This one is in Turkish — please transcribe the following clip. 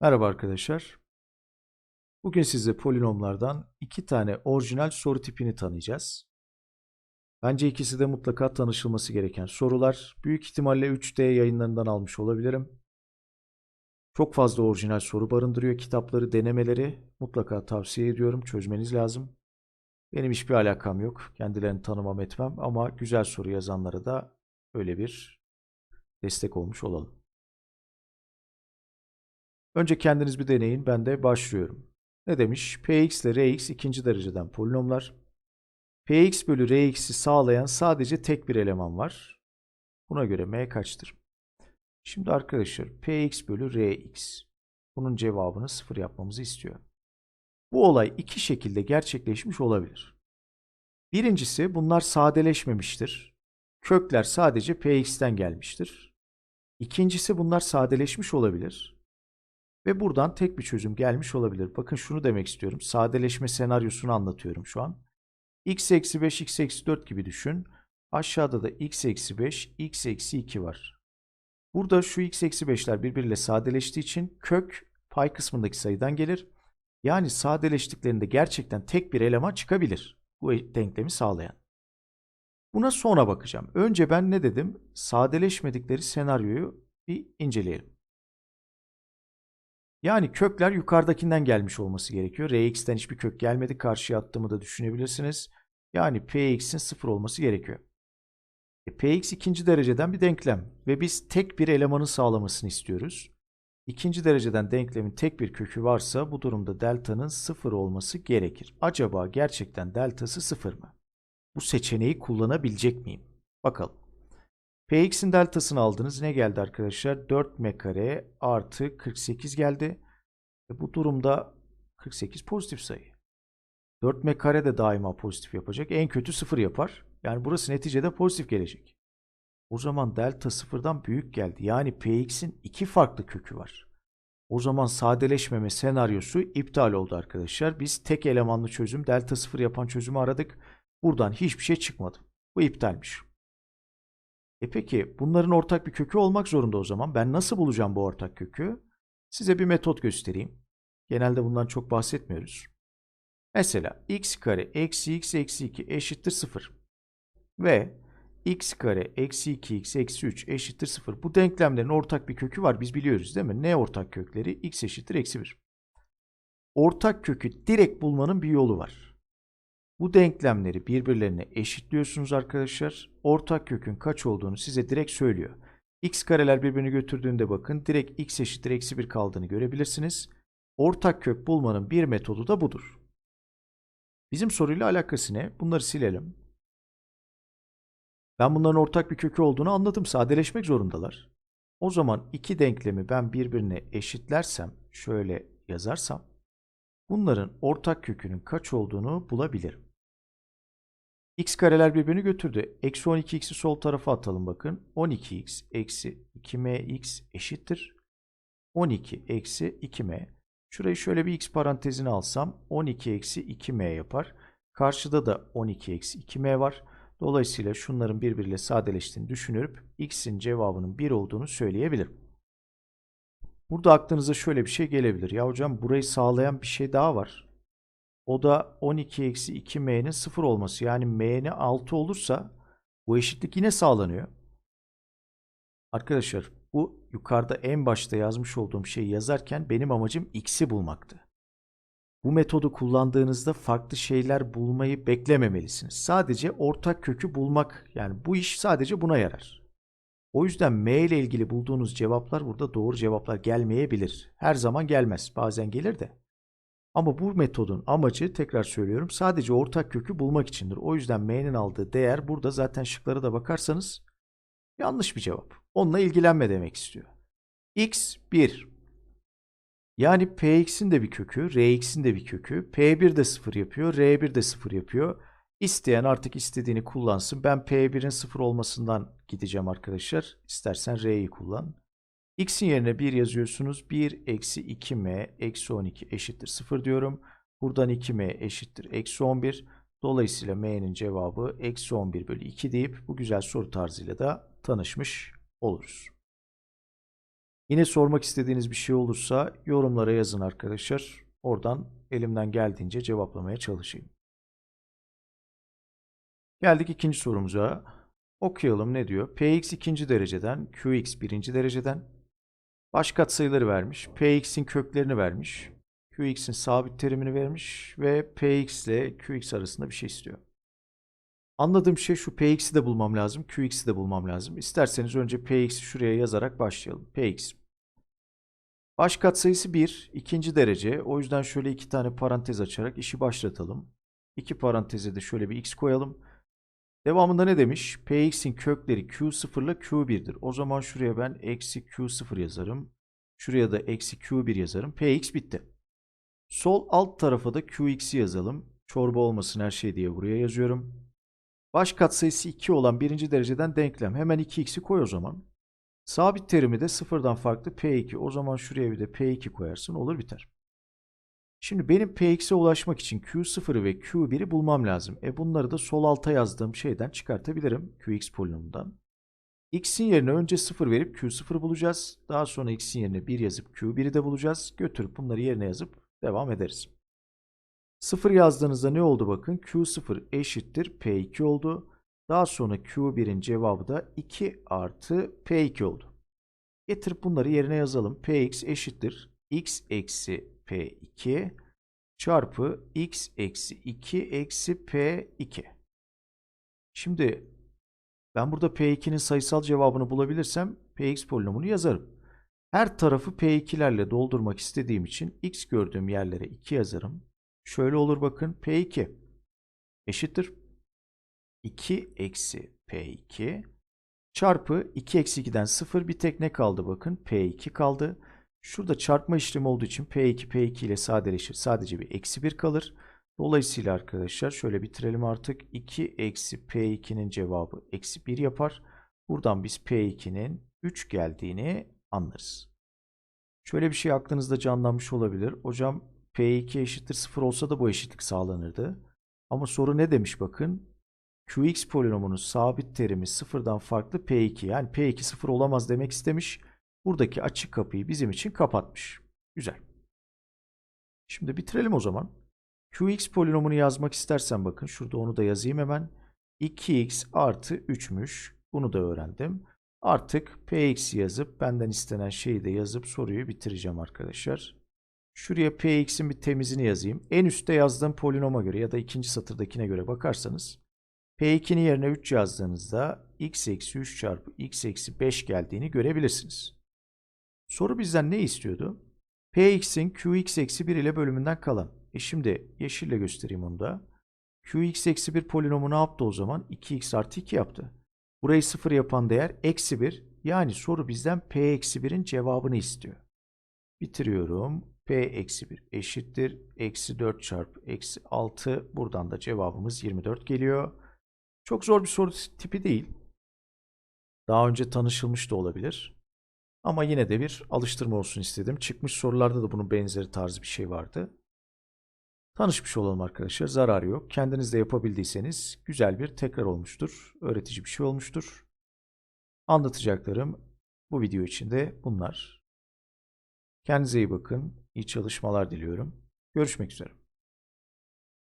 Merhaba arkadaşlar. Bugün size polinomlardan iki tane orijinal soru tipini tanıyacağız. Bence ikisi de mutlaka tanışılması gereken sorular. Büyük ihtimalle 3D yayınlarından almış olabilirim. Çok fazla orijinal soru barındırıyor kitapları, denemeleri. Mutlaka tavsiye ediyorum, çözmeniz lazım. Benim hiçbir alakam yok. Kendilerini tanımam etmem ama güzel soru yazanlara da öyle bir destek olmuş olalım. Önce kendiniz bir deneyin. Ben de başlıyorum. Ne demiş? Px ile Rx ikinci dereceden polinomlar. Px bölü Rx'i sağlayan sadece tek bir eleman var. Buna göre m kaçtır? Şimdi arkadaşlar Px bölü Rx. Bunun cevabını sıfır yapmamızı istiyor. Bu olay iki şekilde gerçekleşmiş olabilir. Birincisi bunlar sadeleşmemiştir. Kökler sadece Px'ten gelmiştir. İkincisi bunlar sadeleşmiş olabilir. Ve buradan tek bir çözüm gelmiş olabilir. Bakın şunu demek istiyorum. Sadeleşme senaryosunu anlatıyorum şu an. x eksi 5, x eksi 4 gibi düşün. Aşağıda da x eksi 5, x eksi 2 var. Burada şu x eksi 5'ler birbiriyle sadeleştiği için kök pay kısmındaki sayıdan gelir. Yani sadeleştiklerinde gerçekten tek bir eleman çıkabilir. Bu denklemi sağlayan. Buna sonra bakacağım. Önce ben ne dedim? Sadeleşmedikleri senaryoyu bir inceleyelim. Yani kökler yukarıdakinden gelmiş olması gerekiyor. Rx'ten hiçbir kök gelmedi. Karşıya attığımı da düşünebilirsiniz. Yani Px'in sıfır olması gerekiyor. E, Px ikinci dereceden bir denklem ve biz tek bir elemanın sağlamasını istiyoruz. İkinci dereceden denklemin tek bir kökü varsa bu durumda delta'nın sıfır olması gerekir. Acaba gerçekten deltası sıfır mı? Bu seçeneği kullanabilecek miyim? Bakalım. Px'in deltasını aldınız. Ne geldi arkadaşlar? 4m kare artı 48 geldi. E bu durumda 48 pozitif sayı. 4m kare de daima pozitif yapacak. En kötü 0 yapar. Yani burası neticede pozitif gelecek. O zaman delta sıfırdan büyük geldi. Yani Px'in iki farklı kökü var. O zaman sadeleşmeme senaryosu iptal oldu arkadaşlar. Biz tek elemanlı çözüm delta sıfır yapan çözümü aradık. Buradan hiçbir şey çıkmadı. Bu iptalmiş. E peki bunların ortak bir kökü olmak zorunda o zaman. Ben nasıl bulacağım bu ortak kökü? Size bir metot göstereyim. Genelde bundan çok bahsetmiyoruz. Mesela x kare eksi x eksi 2 eşittir 0. Ve x kare eksi 2x eksi 3 eşittir 0. Bu denklemlerin ortak bir kökü var. Biz biliyoruz değil mi? Ne ortak kökleri? x eşittir eksi 1. Ortak kökü direkt bulmanın bir yolu var. Bu denklemleri birbirlerine eşitliyorsunuz arkadaşlar. Ortak kökün kaç olduğunu size direkt söylüyor. x kareler birbirini götürdüğünde bakın direkt x eşittir eksi 1 kaldığını görebilirsiniz. Ortak kök bulmanın bir metodu da budur. Bizim soruyla alakası ne? Bunları silelim. Ben bunların ortak bir kökü olduğunu anladım. Sadeleşmek zorundalar. O zaman iki denklemi ben birbirine eşitlersem, şöyle yazarsam, bunların ortak kökünün kaç olduğunu bulabilirim. X kareler birbirini götürdü. Eksi 12x'i sol tarafa atalım bakın. 12x eksi 2mx eşittir. 12 eksi 2m. Şurayı şöyle bir x parantezine alsam 12 eksi 2m yapar. Karşıda da 12 eksi 2m var. Dolayısıyla şunların birbiriyle sadeleştiğini düşünürüp x'in cevabının 1 olduğunu söyleyebilirim. Burada aklınıza şöyle bir şey gelebilir. Ya hocam burayı sağlayan bir şey daha var. O da 12 eksi 2m'nin 0 olması. Yani m'nin 6 olursa bu eşitlik yine sağlanıyor. Arkadaşlar bu yukarıda en başta yazmış olduğum şeyi yazarken benim amacım x'i bulmaktı. Bu metodu kullandığınızda farklı şeyler bulmayı beklememelisiniz. Sadece ortak kökü bulmak yani bu iş sadece buna yarar. O yüzden M ile ilgili bulduğunuz cevaplar burada doğru cevaplar gelmeyebilir. Her zaman gelmez. Bazen gelir de. Ama bu metodun amacı tekrar söylüyorum sadece ortak kökü bulmak içindir. O yüzden M'nin aldığı değer burada zaten şıklara da bakarsanız yanlış bir cevap. Onunla ilgilenme demek istiyor. X 1. Yani Px'in de bir kökü, Rx'in de bir kökü. P1 de 0 yapıyor, R1 de 0 yapıyor. İsteyen artık istediğini kullansın. Ben P1'in 0 olmasından gideceğim arkadaşlar. İstersen R'yi kullan. X'in yerine 1 yazıyorsunuz. 1 eksi 2m eksi 12 eşittir 0 diyorum. Buradan 2m eşittir eksi 11. Dolayısıyla m'nin cevabı eksi 11 bölü 2 deyip bu güzel soru tarzıyla da tanışmış oluruz. Yine sormak istediğiniz bir şey olursa yorumlara yazın arkadaşlar. Oradan elimden geldiğince cevaplamaya çalışayım. Geldik ikinci sorumuza. Okuyalım ne diyor? Px ikinci dereceden, Qx birinci dereceden. Baş katsayıları vermiş. Px'in köklerini vermiş. Qx'in sabit terimini vermiş ve Px ile Qx arasında bir şey istiyor. Anladığım şey şu Px'i de bulmam lazım, Qx'i de bulmam lazım. İsterseniz önce Px'i şuraya yazarak başlayalım. Px. Baş katsayısı 1, ikinci derece. O yüzden şöyle iki tane parantez açarak işi başlatalım. İki paranteze de şöyle bir x koyalım. Devamında ne demiş? Px'in kökleri Q0 ile Q1'dir. O zaman şuraya ben eksi Q0 yazarım. Şuraya da eksi Q1 yazarım. Px bitti. Sol alt tarafa da Qx'i yazalım. Çorba olmasın her şey diye buraya yazıyorum. Baş katsayısı 2 olan birinci dereceden denklem. Hemen 2x'i koy o zaman. Sabit terimi de sıfırdan farklı P2. O zaman şuraya bir de P2 koyarsın. Olur biter. Şimdi benim Px'e ulaşmak için Q0'ı ve Q1'i bulmam lazım. E bunları da sol alta yazdığım şeyden çıkartabilirim. Qx polinomundan. X'in yerine önce 0 verip Q0 bulacağız. Daha sonra X'in yerine 1 yazıp Q1'i de bulacağız. Götürüp bunları yerine yazıp devam ederiz. 0 yazdığınızda ne oldu bakın? Q0 eşittir P2 oldu. Daha sonra Q1'in cevabı da 2 artı P2 oldu. Getirip bunları yerine yazalım. Px eşittir. X eksi P2 çarpı X eksi 2 eksi P2. Şimdi ben burada P2'nin sayısal cevabını bulabilirsem Px polinomunu yazarım. Her tarafı P2'lerle doldurmak istediğim için X gördüğüm yerlere 2 yazarım. Şöyle olur bakın P2 eşittir 2 eksi P2 çarpı 2 eksi 2'den 0 bir tek ne kaldı bakın P2 kaldı. Şurada çarpma işlemi olduğu için P2 P2 ile sadeleşir. Sadece bir eksi 1 kalır. Dolayısıyla arkadaşlar şöyle bitirelim artık. 2 eksi P2'nin cevabı eksi 1 yapar. Buradan biz P2'nin 3 geldiğini anlarız. Şöyle bir şey aklınızda canlanmış olabilir. Hocam P2 eşittir 0 olsa da bu eşitlik sağlanırdı. Ama soru ne demiş bakın. Qx polinomunun sabit terimi sıfırdan farklı P2. Yani P2 sıfır olamaz demek istemiş. Buradaki açık kapıyı bizim için kapatmış. Güzel. Şimdi bitirelim o zaman. Qx polinomunu yazmak istersen bakın şurada onu da yazayım hemen. 2x artı 3'müş. Bunu da öğrendim. Artık px yazıp benden istenen şeyi de yazıp soruyu bitireceğim arkadaşlar. Şuraya px'in bir temizini yazayım. En üstte yazdığım polinoma göre ya da ikinci satırdakine göre bakarsanız p2'nin yerine 3 yazdığınızda x eksi 3 çarpı x eksi 5 geldiğini görebilirsiniz. Soru bizden ne istiyordu? Px'in Qx eksi 1 ile bölümünden kalan. E şimdi yeşille göstereyim onu da. Qx eksi 1 polinomu ne yaptı o zaman? 2x artı 2 yaptı. Burayı 0 yapan değer eksi 1. Yani soru bizden P eksi 1'in cevabını istiyor. Bitiriyorum. P eksi 1 eşittir. Eksi 4 çarpı eksi 6. Buradan da cevabımız 24 geliyor. Çok zor bir soru tipi değil. Daha önce tanışılmış da olabilir. Ama yine de bir alıştırma olsun istedim. Çıkmış sorularda da bunun benzeri tarzı bir şey vardı. Tanışmış olalım arkadaşlar. Zararı yok. Kendiniz de yapabildiyseniz güzel bir tekrar olmuştur. Öğretici bir şey olmuştur. Anlatacaklarım bu video içinde bunlar. Kendinize iyi bakın. İyi çalışmalar diliyorum. Görüşmek üzere.